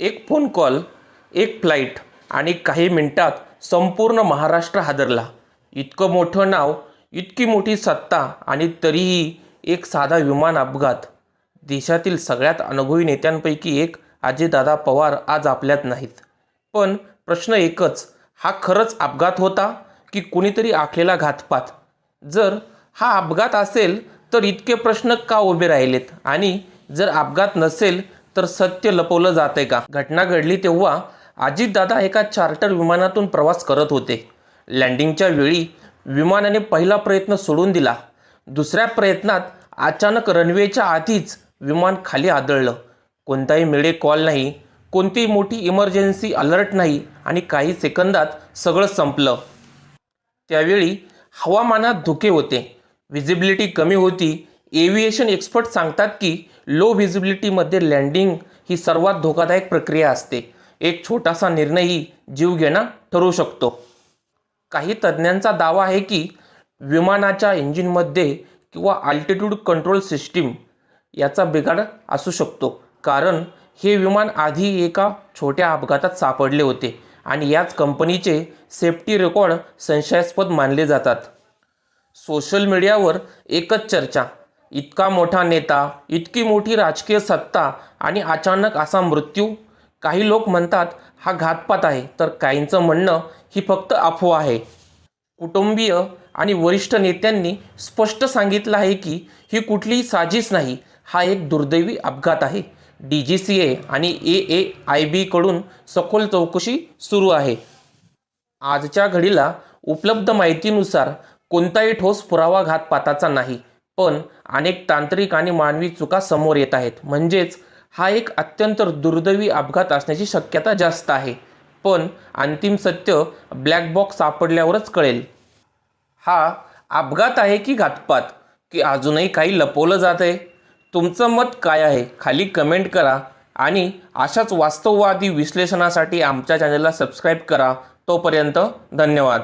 एक phone call एक flight आणि काही मिनटात संपूर्ण महाराष्ट्र हादरला. इतकं मोठं नाव इतकी मोठी सत्ता आणि तरीही एक साधा विमान अपघात. देशातील सगळ्यात अनुभवी नेत्यांपैकी एक अजितदादा पवार आज आपल्यात नाहीत. पण प्रश्न एकच हा खरंच अपघात होता की कुणीतरी आखलेला घातपात? जर हा अपघात असेल तर इतके प्रश्न का उभे राहिलेत? आणि जर अपघात नसेल तर सत्य लपवलं जाते का? घटना घडली तेव्हा अजितदादा एका चार्टर विमानातून प्रवास करत होते. लँडिंगच्या वेळी विमानाने पहिला प्रयत्न सोडून दिला. दुसऱ्या प्रयत्नात अचानक रनवेच्या आधीच विमान खाली आदळलं. कोणताही मिळे कॉल नाही कोणतीही मोठी इमर्जन्सी अलर्ट नाही आणि काही सेकंदात सगळं संपलं. त्यावेळी हवामानात धुके होते. व्हिजिबिलिटी कमी होती एव्हिएशन एक्सपर्ट सांगतात की लो व्हिजिबिलिटीमध्ये लँडिंग ही सर्वात धोकादायक प्रक्रिया असते. एक छोटासा निर्णयही जीवघेणा ठरू शकतो. काही तज्ज्ञांचा दावा आहे की विमानाच्या इंजिनमध्ये किंवा आल्टिट्यूड कंट्रोल सिस्टीम याचा बिघाड असू शकतो. कारण हे विमान आधी एका छोट्या अपघातात सापडले होते आणि याच कंपनीचे सेफ्टी रेकॉर्ड संशयास्पद मानले जातात. सोशल मीडियावर एकच चर्चा. इतका मोठा नेता इतकी मोठी राजकीय सत्ता आणि अचानक असा मृत्यू? काही लोक म्हणतात हा घातपात आहे. तर काहींचं म्हणणं ही फक्त अफवा आहे. कुटुंबीय आणि वरिष्ठ नेत्यांनी स्पष्ट सांगितलं आहे की ही कुठलीही साजिश नाही. हा एक दुर्दैवी अपघात आहे. डी जी सी ए आणि ए ए आय बीकडून सखोल चौकशी सुरू आहे. आजच्या घडीला उपलब्ध माहितीनुसार कोणताही ठोस पुरावा घातपाताचा नाही. पण अनेक तांत्रिक आणि मानवी चुका समोर येत आहेत. म्हणजेच हा एक अत्यंत दुर्दैवी अपघात असण्याची शक्यता जास्त आहे. पण अंतिम सत्य ब्लॅक बॉक्स सापडल्यावरच कळेल. हा अपघात आहे की घातपात? की अजूनही काही लपवलं जात आहे? तुमचं मत काय आहे? खाली कमेंट करा आणि अशाच वास्तववादी विश्लेषणासाठी आमच्या चॅनलला सबस्क्राईब करा. तोपर्यंत धन्यवाद.